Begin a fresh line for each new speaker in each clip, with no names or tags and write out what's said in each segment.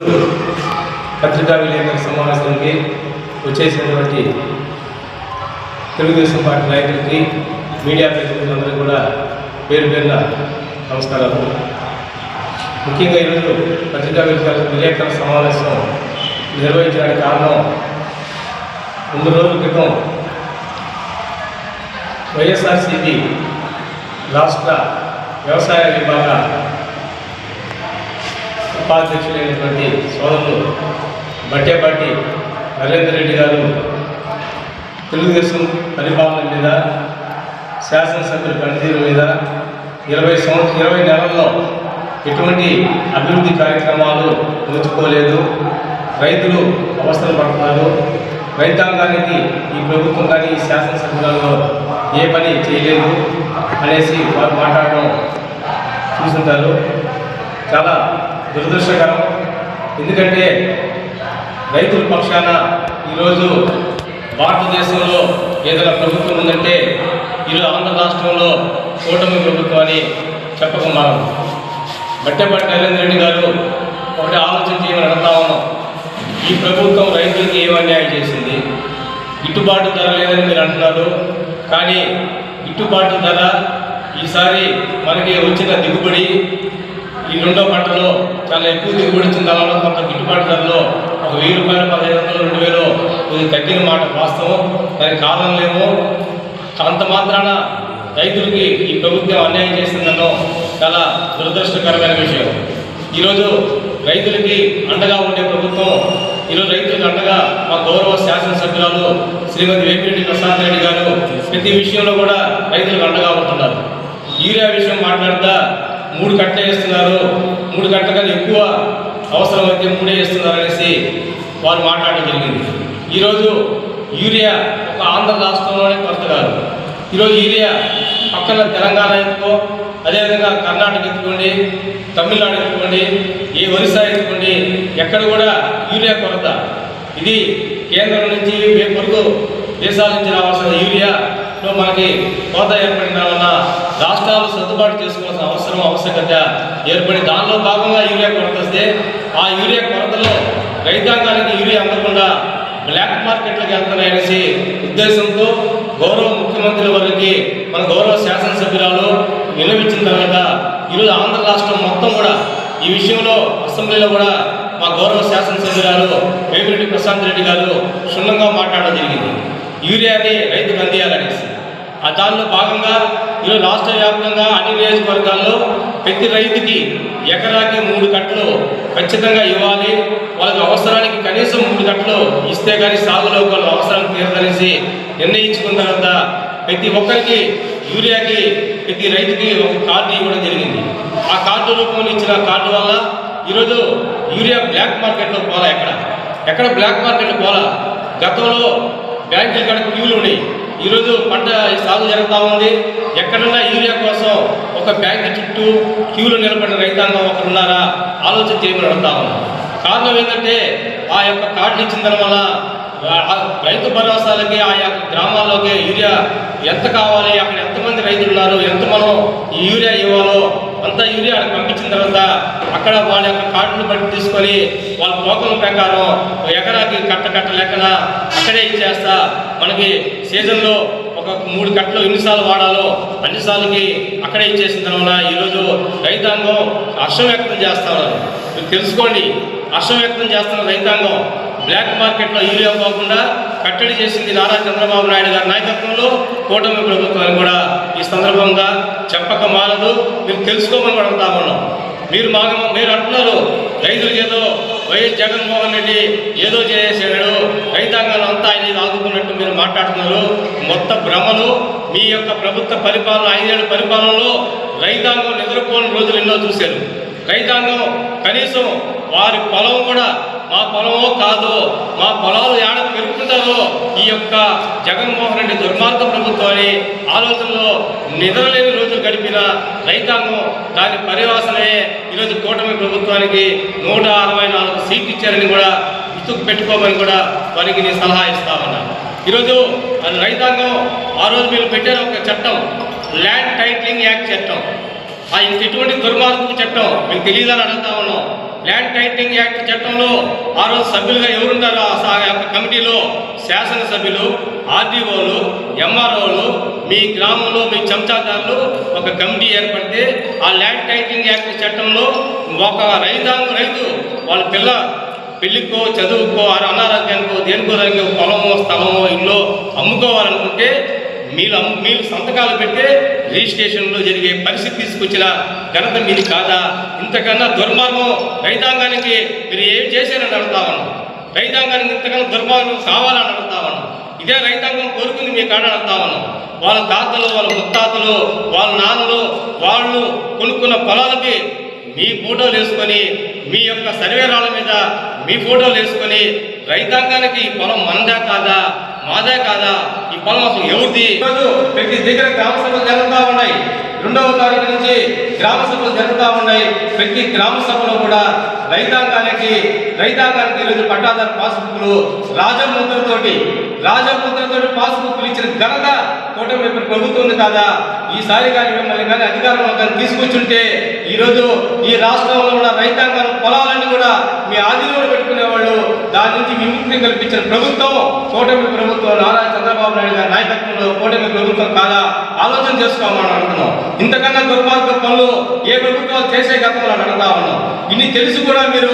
పత్రికా విలేకరుల సమావేశానికి వచ్చేసినటువంటి తెలుగుదేశం పార్టీ నాయకులకి మీడియా ప్రతినిధులందరూ కూడా పేరు పేరున నమస్కారాలు. ముఖ్యంగా ఈరోజు పత్రికా విలేకరుల విలేకరుల సమావేశం నిర్వహించడానికి కారణం రెండు రోజుల క్రితం వైఎస్ఆర్సీపీ రాష్ట్ర వ్యవసాయ విభాగ ఉపాధ్యక్షులైనటువంటి సోదరులు బట్టేపాటి నరేందర్ రెడ్డి గారు తెలుగుదేశం పరిపాలన మీద శాసనసభ్యుల పనితీరు మీద ఇరవై సంవత్సరం ఇరవై నెలల్లో ఎటువంటి అభివృద్ధి కార్యక్రమాలు నోచుకోలేదు రైతులు అవస్థలు పడుతున్నారు. రైతాంగానికి ఈ ప్రభుత్వం కానీ ఈ శాసనసభ్యులలో ఏ పని చేయలేదు అనేసి వారు మాట్లాడడం చూసుంటారు చాలా దురదృష్టకరం. ఎందుకంటే రైతుల పక్షాన ఈరోజు భారతదేశంలో ఏదైనా ప్రభుత్వం ఉందంటే ఈరోజు ఆంధ్ర రాష్ట్రంలో కూటమి ప్రభుత్వం అని చెప్పకున్నాను బట్టెపాటి నరేంద్ర రెడ్డి గారు ఒకటి ఆలోచన చేయమని అడుగుతా ఉన్నాం. ఈ ప్రభుత్వం రైతులకి ఏం అన్యాయం చేసింది? గిట్టుబాటు ధర లేదని మీరు అంటున్నారు. కానీ గిట్టుబాటు ధర ఈసారి మనకి వచ్చిన దిగుబడి ఈ రెండో పంటలో చాలా ఎక్కువ దిగుబడి వచ్చిన దానివల్ల కొంత గిట్టుబాటు ధరలో ఒక వెయ్యి రూపాయలు పదిహేను వందలు రెండు వేలు కొద్దిగా తగ్గిన మాట వాస్తవం. దానికి కారణం లేము అంత మాత్రాన రైతులకి ఈ ప్రభుత్వం అన్యాయం చేసిందనో చాలా దురదృష్టకరమైన విషయం. ఈరోజు రైతులకి అండగా ఉండే ప్రభుత్వం ఈరోజు రైతులకు అండగా మా గౌరవ శాసనసభ్యురాలు శ్రీమతి వేపిరెడ్డి ప్రశాంత్ రెడ్డి గారు ప్రతి విషయంలో కూడా రైతులకు అండగా ఉంటున్నారు. యూరియా విషయం మాట్లాడతా మూడు కట్టలు వేస్తున్నారు మూడు కట్టల కన్నా ఎక్కువ అవసరమైతే మూడే వేస్తున్నారు అనేసి వారు మాట్లాడడం జరిగింది. ఈరోజు యూరియా ఒక ఆంధ్ర రాష్ట్రంలోనే కొరత కాదు. ఈరోజు యూరియా పక్కన తెలంగాణ ఎత్తుకో అదేవిధంగా కర్ణాటక ఎత్తుకోండి తమిళనాడు ఎత్తుకోండి ఏ ఒరిస్సా ఎత్తుకోండి ఎక్కడ కూడా యూరియా కొరత. ఇది కేంద్రం నుంచి ఏ పొరుగు దేశాల నుంచి రావాల్సిన యూరియా మనకి కోత ఏర్పడిన వల్ల రాష్ట్రాలు సర్దుబాటు చేసుకోవాల్సిన అవసరం ఆవశ్యకత ఏర్పడి దానిలో భాగంగా యూరియా కొరత వస్తే ఆ యూరియా కొరతలో రైతాంగానికి యూరియా అందకుండా బ్లాక్ మార్కెట్లకు వెళ్తున్నాయనేసి ఉద్దేశంతో గౌరవ ముఖ్యమంత్రి వారికి మన గౌరవ శాసనసభ్యురాలు విన్నవించిన తర్వాత ఈరోజు ఆంధ్ర రాష్ట్రం మొత్తం కూడా ఈ విషయంలో అసెంబ్లీలో కూడా మా గౌరవ శాసనసభ్యురాలు వేమిరెడ్డి ప్రశాంత్ రెడ్డి గారు క్షుణ్ణంగా మాట్లాడడం జరిగింది. యూరియాని రైతుకు అందియాలనేసి. ఆ దానిలో భాగంగా ఈరోజు రాష్ట్ర వ్యాప్తంగా అన్ని నియోజకవర్గాల్లో ప్రతి రైతుకి ఎకరాకి మూడు కట్టలు ఖచ్చితంగా ఇవ్వాలి. వాళ్ళకి అవసరానికి కనీసం మూడు కట్టలు ఇస్తే కానీ సాగులో వాళ్ళ అవసరం తీరదనేసి నిర్ణయించుకున్న తర్వాత ప్రతి ఒక్కరికి యూరియాకి ప్రతి రైతుకి ఒక కార్డు ఇవ్వడం జరిగింది. ఆ కార్డు రూపంలో ఇచ్చిన కార్డు వల్ల ఈరోజు యూరియా బ్లాక్ మార్కెట్లో పోలా ఎక్కడ? ఎక్కడ బ్లాక్ మార్కెట్లో పోలా? గతంలో బ్యాంకుల కనుక క్యూలు ఉన్నాయి. ఈరోజు పంట సాగు జరుగుతూ ఉంది. ఎక్కడన్నా యూరియా కోసం ఒక బ్యాంక్ చుట్టూ క్యూలో నిలబడిన రైతాంగం ఒకరున్నారా ఆలోచన చేయమని అడుగుతా ఉన్నాం కారణం ఏంటంటే ఆ యొక్క కార్డులు ఇచ్చిన దాని రైతు భరోసాలకి ఆ యొక్క గ్రామాల్లోకి యూరియా ఎంత కావాలి అక్కడ ఎంతమంది రైతులు ఉన్నారు ఎంత మనం ఈ యూరియా ఇవ్వాలో అంతా యూరియా అక్కడ పంపించిన తర్వాత అక్కడ వాళ్ళ యొక్క కార్డులు బట్టి తీసుకొని వాళ్ళ టోకన్ ప్రకారం ఒక ఎకరాకి కట్ట కట్ట లెక్కన అక్కడే ఇచ్చేస్తా మనకి సీజన్లో ఒక మూడు కట్టలు ఎన్నిసార్లు వాడాలో అన్నిసార్లకి అక్కడే ఇచ్చేసిన తర్వాత ఈరోజు రైతాంగం హర్షం వ్యక్తం చేస్తా ఉన్నారు. మీరు తెలుసుకోండి హర్షం వ్యక్తం చేస్తున్న రైతాంగం బ్లాక్ మార్కెట్లో యూరియా పోకుండా కట్టడి చేసింది నారా చంద్రబాబు నాయుడు గారి నాయకత్వంలో కూటమి ప్రభుత్వాన్ని కూడా ఈ సందర్భంగా చెప్పక మానదు మీరు తెలుసుకోమని కూడా ఉన్నాం. మీరు మా మీరు అంటున్నారు రైతులకేదో వైఎస్ జగన్మోహన్ రెడ్డి ఏదో చేసేసాడు రైతాంగం అంతా ఆయన ఆదుకున్నట్టు మీరు మాట్లాడుతున్నారు. మొత్తం భ్రమలు మీ యొక్క ప్రభుత్వ పరిపాలన ఐదేళ్ళ పరిపాలనలో రైతాంగం నిద్రపోని రోజులు ఎన్నో చూశారు. రైతాంగం కనీసం వారి పొలం కూడా మా పొలమో కాదో మా పొలాలు ఏడ పెరుగుతుందో ఈ యొక్క జగన్మోహన్ రెడ్డి దుర్మార్గ ప్రభుత్వాన్ని ఆలోచనలో నిద్రలేని రోజులు గడిపిన రైతాంగం దాని పర్యవసనమే ఈరోజు కూటమి ప్రభుత్వానికి నూట అరవై నాలుగు సీట్లు ఇచ్చారని కూడా గుర్తుకు పెట్టుకోమని కూడా వారికి నేను సలహా ఇస్తా ఈరోజు అది రైతాంగం ఆ రోజు మీరు పెట్టిన ఒక చట్టం ల్యాండ్ టైటిలింగ్ యాక్ట్ చట్టం. ఆ ఇంక ఎటువంటి దుర్మార్గపు చట్టం మీకు తెలియదని అడుగుతా ఉన్నాం. ల్యాండ్ టైటింగ్ యాక్ట్ చట్టంలో ఆ రోజు సభ్యులుగా ఎవరుంటారో ఆ యొక్క కమిటీలో శాసనసభ్యులు ఆర్డీఓలు ఎంఆర్ఓలు మీ గ్రామంలో మీ చెంచాదారులు ఒక కమిటీ ఏర్పడితే ఆ ల్యాండ్ టైటింగ్ యాక్ట్ చట్టంలో ఒక రైతాంగ రైతు వాళ్ళ పిల్ల పెళ్ళికో చదువుకో ఆ అనారోగ్యానికో దేనికో దానికో పొలమో స్థలమో ఇల్లు అమ్ముకోవాలనుకుంటే మీరు అమ్ము- మీరు సంతకాలు పెట్టే రిజిస్ట్రేషన్లో జరిగే పరిస్థితి తీసుకొచ్చిన ఘనత మీది కాదా? ఇంతకన్నా దుర్మార్గం రైతాంగానికి మీరు ఏం చేశారని అడుగుతామను రైతాంగానికి ఇంతకన్నా దుర్మార్గం కావాలని అడుగుతామను ఇదే రైతాంగం కోరుకుంది మీ కాడ అడుగుతామను వాళ్ళ తాతలు వాళ్ళ ముత్తాతలు వాళ్ళ నాన్నలు వాళ్ళు కొనుక్కున్న పొలాలకి మీ ఫోటోలు వేసుకొని మీ యొక్క సర్వే రాళ్ళ మీద మీ ఫోటోలు వేసుకొని రైతాంగానికి ఈ పొలం మనదా కాదా? మాదే కాదా? ఈ అసలు ఎవరిది ప్రతి దగ్గర గ్రామ సభలు జరుగుతూ ఉన్నాయి. రెండవ తారీఖు నుంచి గ్రామ సభలు జరుగుతూ ఉన్నాయి. ప్రతి గ్రామ సభలో కూడా రైతాంగానికి రైతాంగానికి ఈరోజు పట్టాదారు పాస్బుక్లు రాజముద్రతోటి రాజముద్రతోటి పాస్బుక్లు ఇచ్చిన ఘనత కూటమి ప్రభుత్వం ఉంది కాదా? ఈసారి కానీ మిమ్మల్ని కానీ అధికారంలో కానీ తీసుకొచ్చుంటే ఈరోజు ఈ రాష్ట్రంలో ఉన్న రైతాంగం పొలాలన్నీ కూడా మీ ఆధీనంలో దాని నుంచి విముక్తిని కల్పించిన ప్రభుత్వం కూటమి ప్రభుత్వం నారా చంద్రబాబు నాయుడు గారి నాయకత్వంలో కూటమి ప్రభుత్వం కాదా? ఆలోచన చేసుకోమని అంటున్నాం. ఇంతకన్నా దుర్మార్గ పనులు ఏ ప్రభుత్వాలు చేసే గతంలో అని అడుగుతా ఉన్నాం. ఇన్ని తెలిసి కూడా మీరు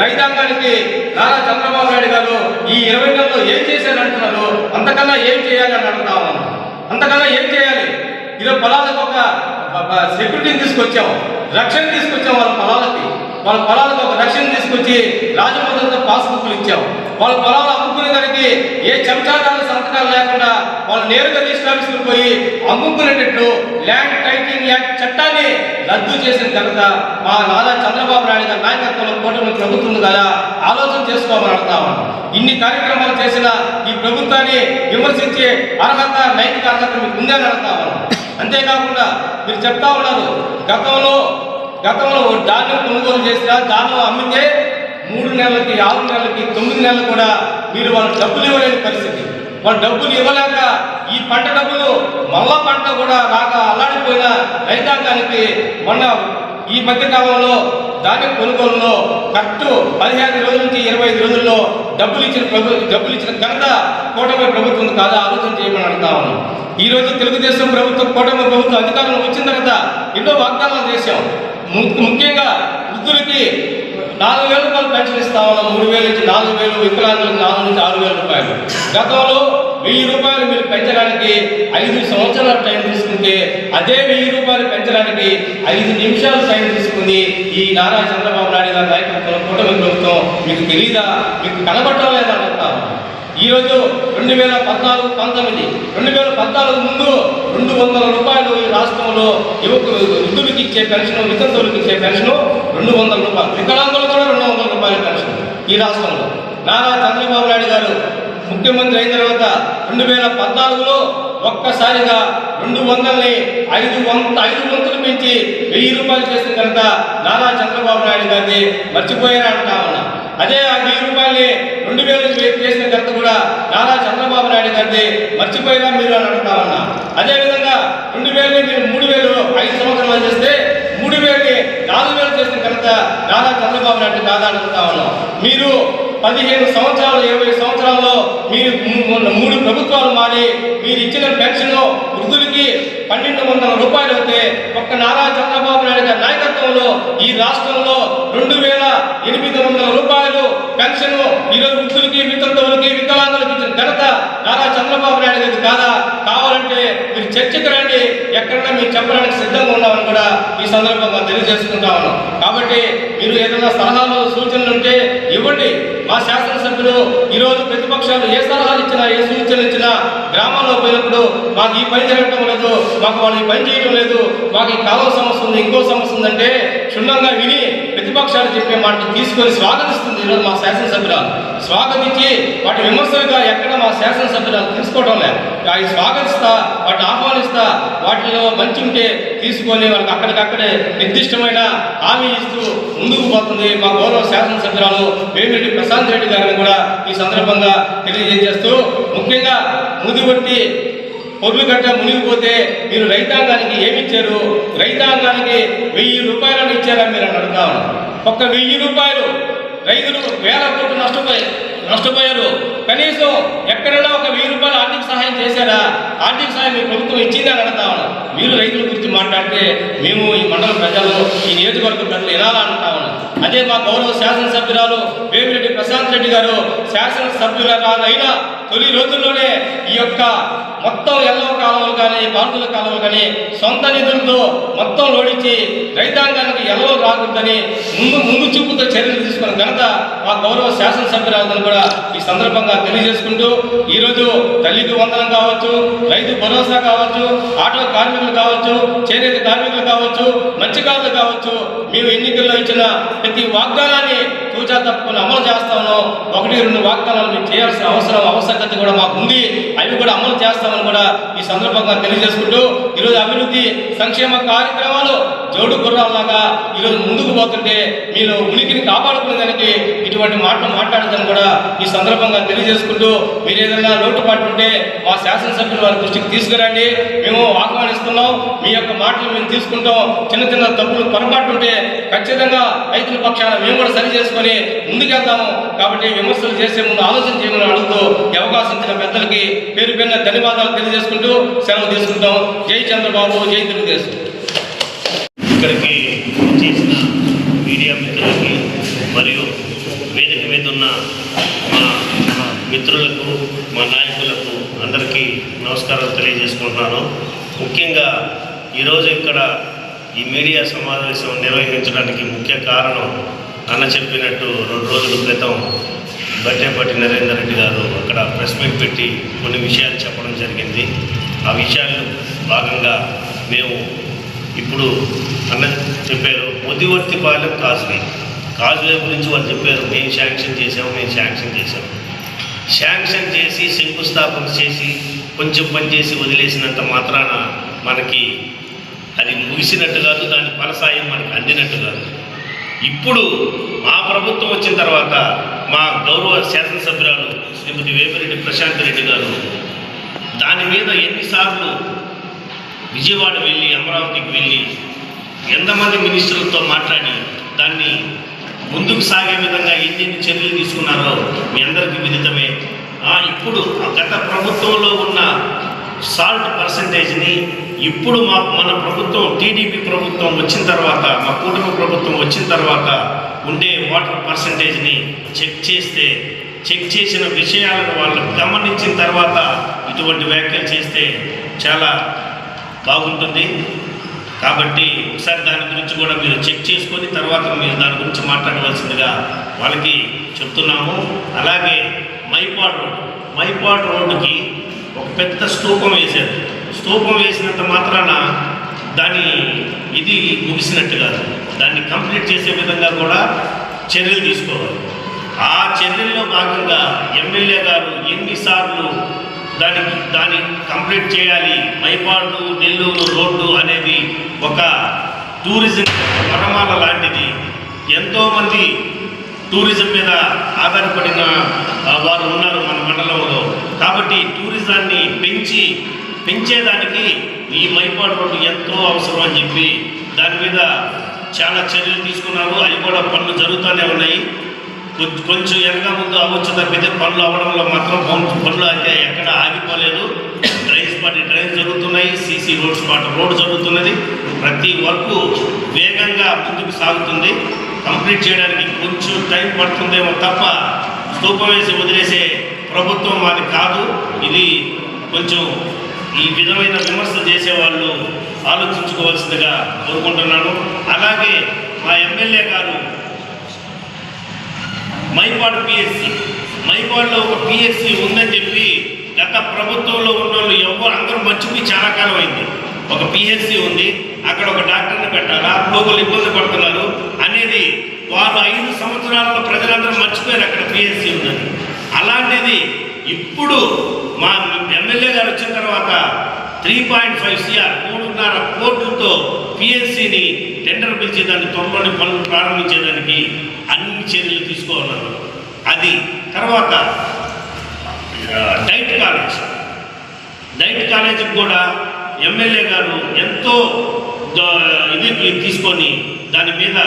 రైతాంగానికి నారా చంద్రబాబు నాయుడు గారు ఈ ఇరవై నెలలో ఏం చేశారంటున్నారు అంతకన్నా ఏం చేయాలి అని అడుగుతా ఉన్నాం. అంతకన్నా ఏం చేయాలి? ఈరోజు పొలాలకు ఒక సెక్యూరిటీని తీసుకొచ్చాం. రక్షణ తీసుకొచ్చాం వాళ్ళ పొలాలకి వాళ్ళ పొలాలకు ఒక రక్షణ తీసుకొచ్చి రాజముద్రతో పాస్బుక్లు ఇచ్చాం. వాళ్ళ పొలాలు అమ్ముకునే దానికి ఏ చెంచాదారుల సంతకాలు లేకుండా వాళ్ళు నేరుగా రిజిస్టర్ ఆఫీసులకు పోయి అమ్ముకునేటట్లు ల్యాండ్ టైటింగ్ యాక్ట్ చట్టాన్ని రద్దు చేసిన ఘనత మా నారా చంద్రబాబు నాయుడు గారి నాయకత్వంలో కూటమి ప్రభుత్వం కదా ఆలోచన చేసుకోమని అడుగుతాము ఇన్ని కార్యక్రమాలు చేసిన ఈ ప్రభుత్వాన్ని విమర్శించే అర్హత నైతిక అర్హత మీకు ఉందని అడుగుతాము అంతేకాకుండా మీరు చెప్తా ఉన్నారు గతంలో గతంలో ధాన్యం కొనుగోలు చేసినా ధాన్యం అమ్మితే మూడు నెలలకి ఆరు నెలలకి తొమ్మిది నెలలు కూడా మీరు వాళ్ళ డబ్బులు ఇవ్వలేని పరిస్థితి. వాళ్ళ డబ్బులు ఇవ్వలేక ఈ పంట డబ్బులు మళ్ళా పంట కూడా రాక అల్లాడిపోయిన రైతాంగానికి మొన్న ఈ మధ్య కాలంలో ధాన్యం కొనుగోలులో కరెక్ట్ పదిహేను రోజుల నుంచి ఇరవై ఐదు రోజుల్లో డబ్బులు ఇచ్చిన ప్రభు డబ్బులు ఇచ్చిన ఘనత కూటమి ప్రభుత్వం కాదా ఆలోచన చేయమని అడుగుతా ఉన్నాం. ఈ రోజు తెలుగుదేశం ప్రభుత్వం కూటమి ప్రభుత్వం అధికారంలో వచ్చిన తర్వాత ఎన్నో వాగ్దానాలు చేశాం. ముఖ్యంగా వృద్ధులకి నాలుగు వేల రూపాయలు పెన్షన్ ఇస్తా ఉన్నాం. మూడు వేల నుంచి నాలుగు వేలు వికలాంగులకు నాలుగు నుంచి ఆరు వేల రూపాయలు. గతంలో వెయ్యి రూపాయలు మీరు పెంచడానికి ఐదు సంవత్సరాల టైం తీసుకుంటే అదే వెయ్యి రూపాయలు పెంచడానికి ఐదు నిమిషాలు టైం తీసుకుంది ఈ నారా చంద్రబాబు నాయుడు గారి నాయకత్వంలో కూటమి ప్రభుత్వం. మీకు తెలీదా? మీకు కనబడటం లేదా? ఈరోజు రెండు వేల పద్నాలుగు పంతొమ్మిది రెండు వేల పద్నాలుగు ముందు రెండు వందల రూపాయలు ఈ రాష్ట్రంలో యువకు వృద్ధులకు ఇచ్చే పెన్షన్ వితంతువులకు ఇచ్చే పెన్షన్ రెండు వందల రూపాయలు. వికలాంగులు కూడా రెండు వందల రూపాయల పెన్షన్ ఈ రాష్ట్రంలో. నారా చంద్రబాబు నాయుడు గారు ముఖ్యమంత్రి అయిన తర్వాత రెండు వేల పద్నాలుగులో ఒక్కసారిగా రెండు వందలని ఐదు వంత ఐదు వంతులు పెంచి వెయ్యి రూపాయలు చేసిన కనుక నారా చంద్రబాబు నాయుడు గారిని మర్చిపోయారా ఉన్నా. అదే ఆ వెయ్యి రూపాయలని రెండు వేలు చేసిన కనుక కూడా నారా చంద్రబాబు నాయుడు గారిది మర్చిపోయినా మీరు అని అడుగుతా అదేవిధంగా రెండు వేలని మీరు మూడు వేలు ఐదు సంవత్సరాలు చేస్తే మూడు వేలని నాలుగు వేలు చేసిన కనుక నారా చంద్రబాబు నాయుడు కాదా అనుకుంటా ఉన్నాం. మీరు పదిహేను సంవత్సరాలు ఇరవై సంవత్సరాల్లో మీరు మూడు ప్రభుత్వాలు మారి మీరు ఇచ్చిన పెన్షన్ వృద్ధులకి పన్నెండు వందల రూపాయలు అయితే ఒక్క నారా చంద్రబాబు నాయుడు గారి నాయకత్వంలో ఈ రాష్ట్రంలో రెండు వేల ఎనిమిది వందల రూపాయలు పెన్షన్ ఈరోజు వృద్ధులకి వితంతువులకి వికలాంగులకి ఇచ్చిన ఘనత నారా చంద్రబాబు నాయుడు గారికి కాదా? కావాలంటే మీరు చర్చకు రండి. ఎక్కడన్నా మీరు చెప్పడానికి సిద్ధంగా ఉన్నామని కూడా ఈ సందర్భంగా తెలియజేసుకుంటా ఉన్నాం. కాబట్టి మీరు ఏదైనా సలహాలు సూచనలు ఉంటే ఇవ్వండి. మా శాసనసభ్యులు ఈరోజు ప్రతిపక్షాలు ఏ సలహాలు ఇచ్చినా ఏ సూచనలు ఇచ్చినా గ్రామాల్లో పోయినప్పుడు మాకు ఈ పని జరగటం లేదు మాకు వాళ్ళు ఈ పని చేయడం లేదు మాకు ఈ కాలువ సమస్య ఉంది ఇంకో సమస్య ఉందంటే క్షుణ్ణంగా విని ప్రతిపక్షాలు చెప్పే మాట తీసుకొని స్వాగతిస్తుంది ఈరోజు మా శాసనసభ్యురాలు. స్వాగతించి వాటి విమర్శలుగా ఎక్కడ మా శాసనసభ్యురాలు తీసుకోవడం లేదు. అవి స్వాగతిస్తా వాటిని ఆహ్వానిస్తా వాటిలో మంచి ఉంటే తీసుకొని వాళ్ళకి అక్కడికక్కడే నిర్దిష్టమైన హామీ ఇస్తూ ముందుకు పోతుంది మా గౌరవ శాసనసభ్యురాలు వేమిరెడ్డి ప్రశాంత్ రెడ్డి గారిని కూడా ఈ సందర్భంగా తెలియజేస్తూ ముఖ్యంగా ముదిబట్టి పొర్లు గట్ట మునిగిపోతే మీరు రైతాంగానికి ఏమి ఇచ్చారు రైతాంగానికి వెయ్యి రూపాయలను ఇచ్చారా మీరు అని అడుగుతా ఒక ఒక్క వెయ్యి రూపాయలు రైతులు వేల కోట్లు నష్టపోయి నష్టపోయారు. కనీసం ఎక్కడైనా ఒక వెయ్యి రూపాయలు ఆర్థిక సహాయం చేశారా? ఆర్థిక సహాయం మీ ప్రభుత్వం ఇచ్చిందని అడుగుతా ఉన్నాం. మీరు రైతుల గురించి మాట్లాడితే మేము ఈ మండల ప్రజలు ఈ నియోజకవర్గ ప్రజలు వినాలా అంటా ఉన్నాం. అదే మా గౌరవ శాసనసభ్యురాలు వేమిరెడ్డి ప్రశాంత్ రెడ్డి గారు శాసనసభ్యురాలు అయినా తొలి రోజుల్లోనే ఈ యొక్క మొత్తం ఎల్లవ కాలువలు కానీ బాంతుల కాలువలు కానీ సొంత నిధులతో మొత్తం లోడించి రైతాంగానికి ఎల్లవ రాకూడదని ముందు ముందు చూపుతో చర్యలు తీసుకున్న ఘనత మా గౌరవ శాసనసభ్యురాలని కూడా ఈ సందర్భంగా తెలియజేసుకుంటూ ఈరోజు తల్లికి వందనం కావచ్చు రైతు భరోసా కావచ్చు ఆటో కార్మికులు కావచ్చు చేనేత కార్మికులు కావచ్చు మత్స్యకారులు కావచ్చు మేము ఎన్నికల్లో ఇచ్చిన ప్రతి వాగ్దానాన్ని పూజా తప్పకుండా అమలు చేస్తామో ఒకటి రెండు వాగ్దానాలు మేము చేయాల్సిన అవసరం ఆవశ్యకత కూడా మాకు ఉంది అవి కూడా అమలు చేస్తామని కూడా ఈ సందర్భంగా తెలియజేసుకుంటూ ఈరోజు అభివృద్ధి సంక్షేమ కార్యక్రమాలు జోడు గుర్రాల్లాగా ఈరోజు ముందుకు పోతుంటే మీరు ఉనికిని కాపాడుకునే దానికి ఇటువంటి మాటలు మాట్లాడదని కూడా ఈ సందర్భంగా తెలియజేసుకుంటూ మీరు ఏదైనా లోటుపాటు ఉంటే మా శాసనసభ్యులు వారి దృష్టికి తీసుకురండి. మేము ఆహ్వానిస్తున్నాం. మీ యొక్క మాటలు మేము తీసుకుంటాం. చిన్న చిన్న తప్పులు పొరపాటు ఉంటే ఖచ్చితంగా రైతుల పక్షాన మేము కూడా సరి చేసుకొని ముందుకెళ్తాము. కాబట్టి విమర్శలు చేసే ముందు ఆలోచన చేయమని అడుగుతూ అవకాశించిన అవకాశం ఇచ్చిన పెద్దలకి పేరు పేరున ధన్యవాదాలు తెలియజేసుకుంటూ సెలవు తీసుకుంటాం. జై చంద్రబాబు జై తెలుగుదేశం.
ఇక్కడికి చేసిన మీడియా మిత్రులకి మరియు వేదిక మీద ఉన్న మా మిత్రులకు మా నాయకులకు అందరికీ నమస్కారం తెలియజేసుకుంటున్నాను. ముఖ్యంగా ఈరోజు ఇక్కడ ఈ మీడియా సమావేశం నిర్వహించడానికి ముఖ్య కారణం అన్న చెప్పినట్టు రెండు రోజుల క్రితం బట్టేపట్టి నరేందర్ రెడ్డి గారు అక్కడ ప్రెస్ మీట్ పెట్టి కొన్ని విషయాలు చెప్పడం జరిగింది. ఆ విషయాలు భాగంగా మేము ఇప్పుడు అన్న చెప్పారు పొద్దువర్తిపాలెం కాజ్వే కాజ్వే గురించి వాళ్ళు చెప్పారు మేము శాంక్షన్ చేసాము మేము శాంక్షన్ చేసాము శాంక్షన్ చేసి శంకుస్థాపన చేసి కొంచెం పని చేసి వదిలేసినంత మాత్రాన మనకి అది ముగిసినట్టు కాదు దాని ఫలసాయం మనకి అందినట్టు కాదు. ఇప్పుడు మా ప్రభుత్వం వచ్చిన తర్వాత మా గౌరవ శాసనసభ్యురాలు శ్రీమతి వేమిరెడ్డి ప్రశాంత్ రెడ్డి గారు దాని మీద ఎన్నిసార్లు విజయవాడ వెళ్ళి అమరావతికి వెళ్ళి ఎంతమంది మినిస్టర్లతో మాట్లాడి దాన్ని ముందుకు సాగే విధంగా ఎన్ని చర్యలు తీసుకున్నారో మీ అందరికీ విదితమే. ఇప్పుడు ఆ గత ప్రభుత్వంలో ఉన్న సాల్ట్ పర్సంటేజ్ని ఇప్పుడు మా మన ప్రభుత్వం టీడీపీ ప్రభుత్వం వచ్చిన తర్వాత మా కూటమి ప్రభుత్వం వచ్చిన తర్వాత ఉండే వాటర్ పర్సంటేజ్ని చెక్ చేస్తే చెక్ చేసిన విషయాలను వాళ్ళు గమనించిన తర్వాత ఇటువంటి వ్యాఖ్యలు చేస్తే చాలా బాగుంటుంది. కాబట్టి ఒకసారి దాని గురించి కూడా మీరు చెక్ చేసుకొని తర్వాత మీరు దాని గురించి మాట్లాడవలసిందిగా వాళ్ళకి చెప్తున్నాము. అలాగే మైపాడ్ రోడ్ మైపాడ్ రోడ్డుకి ఒక పెద్ద స్తూపం వేశారు. స్తూపం వేసినంత మాత్రాన దాని ఇది ముగిసినట్టు కాదు. దాన్ని కంప్లీట్ చేసే విధంగా కూడా చర్యలు తీసుకోవాలి. ఆ చర్యల్లో భాగంగా ఎమ్మెల్యే గారు ఎన్నిసార్లు దాని దాన్ని కంప్లీట్ చేయాలి. మైపాడు నెల్లూరు రోడ్డు అనేది ఒక టూరిజం వనమాల లాంటిది. ఎంతోమంది టూరిజం మీద ఆధారపడిన వారు ఉన్నారు మన మండలంలో. కాబట్టి టూరిజాన్ని పెంచి పెంచేదానికి ఈ మైపాడు రోడ్డు ఎంతో అవసరం అని చెప్పి దాని మీద చాలా చర్యలు తీసుకున్నారు. అవి కూడా పనులు జరుగుతూనే ఉన్నాయి. కొంచెం వెనక ముందు అవ్వచ్చు తప్పితే పనులు అవ్వడంలో మాత్రం పనులు అయితే ఎక్కడ ఆగిపోలేదు. డ్రైన్స్ పాటి డ్రైన్స్ జరుగుతున్నాయి సీసీ రోడ్స్ పాటు రోడ్ జరుగుతున్నది. ప్రతి వర్క్ వేగంగా ముందుకు సాగుతుంది. కంప్లీట్ చేయడానికి కొంచెం టైం పడుతుందేమో తప్ప స్థూపం వేసి వదిలేసే ప్రభుత్వం మాది కాదు. ఇది కొంచెం ఈ విధమైన విమర్శలు చేసేవాళ్ళు ఆలోచించుకోవాల్సిందిగా కోరుకుంటున్నాను. అలాగే మా ఎమ్మెల్యే గారు మైపాడు పిఎస్సి మైపాడ్లో ఒక పిఎస్సి ఉందని చెప్పి గత ప్రభుత్వంలో ఉన్న వాళ్ళు ఎవరు అందరూ మర్చిపోయి చాలా కాలం అయింది. ఒక పిఎస్సి ఉంది అక్కడ ఒక డాక్టర్ని పెట్టాలా లోకల్ ఇబ్బంది పడుతున్నారు అనేది వారు ఐదు సంవత్సరాలలో ప్రజలందరూ మర్చిపోయారు అక్కడ పిఎస్సి ఉందని. అలాంటిది ఇప్పుడు మా ఎమ్మెల్యే గారు వచ్చిన తర్వాత త్రీ పాయింట్ ఫైవ్ సిఆర్ మూడున్నర కోట్లతో పిఎస్సిని టెండర్ పిలిచేదాన్ని త్వరలోనే పనులు ప్రారంభించేదానికి అన్ని చర్యలు తీసుకోవాలన్నారు. అది తర్వాత డైట్ కాలేజ్. డైట్ కాలేజీకి కూడా ఎమ్మెల్యే గారు ఎంతో ఇది తీసుకొని దాని మీద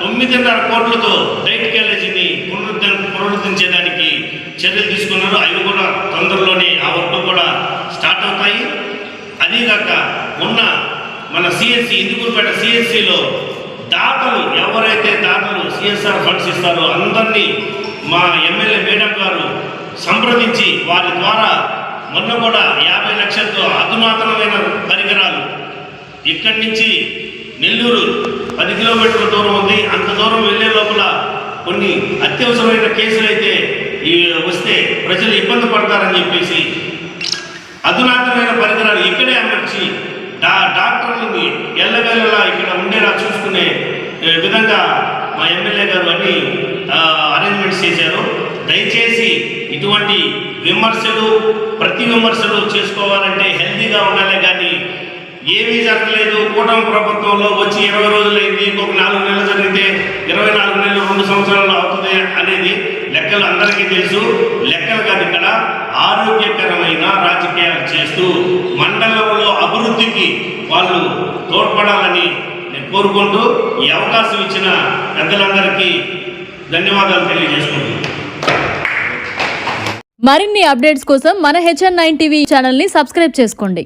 తొమ్మిదిన్నర కోట్లతో డైట్ కాలేజీని పునరుద్ధరణ పునరుద్ధరించేదానికి చర్యలు తీసుకున్నారు. అవి కూడా తొందరలోనే ఆ వర్క్ కూడా స్టార్ట్ అవుతాయి. అదీగాక ఉన్న మన సిఎస్సి ఇందుకూరుపేట సిఎస్సిలో దాతలు ఎవరైతే దాతలు సిఎస్ఆర్ ఫండ్స్ ఇస్తారో అందరినీ మా ఎమ్మెల్యే మేడం గారు సంప్రదించి వారి ద్వారా మొన్న కూడా యాభై లక్షలతో అధునాతనమైన పరికరాలు ఇక్కడి నుంచి నెల్లూరు పది కిలోమీటర్ల దూరం ఉంది. అంత దూరం వెళ్ళే లోపల కొన్ని అత్యవసరమైన కేసులు అయితే వస్తే ప్రజలు ఇబ్బంది పడతారని చెప్పేసి అధునాతనమైన పరికరాలు ఇక్కడే అమర్చి డా డాక్టర్లని ఎల్లవేళలా ఇక్కడ ఉండేలా చూసుకునే విధంగా మా ఎమ్మెల్యే గారు అన్ని అరేంజ్మెంట్స్ చేశారు. దయచేసి ఇటువంటి విమర్శలు ప్రతి విమర్శలు చేసుకోవాలంటే హెల్తీగా ఉండాలి కానీ ఏమీ జరగలేదు. కూటమి ప్రభుత్వంలో వచ్చి ఇరవై రోజులైంది ఇంకొక నాలుగు నెలలు జరిగితే ఇరవై నాలుగు నెలలు రెండు సంవత్సరాలు అవుతుంది అనేది లెక్కలు అందరికీ తెలుసు. లెక్కలు కాదు ఇక్కడ ఆరోగ్యకరమైన రాజకీయాలు చేస్తూ మండలంలో అభివృద్ధికి వాళ్ళు తోడ్పడాలని నేను కోరుకుంటూ ఈ అవకాశం ఇచ్చిన పెద్దలందరికీ ధన్యవాదాలు తెలియజేసుకుంటున్నాను.
మరిన్ని అప్డేట్స్ కోసం మన హెచ్ఎన్ నైన్ టీవీ ఛానల్ని సబ్స్క్రైబ్ చేసుకోండి.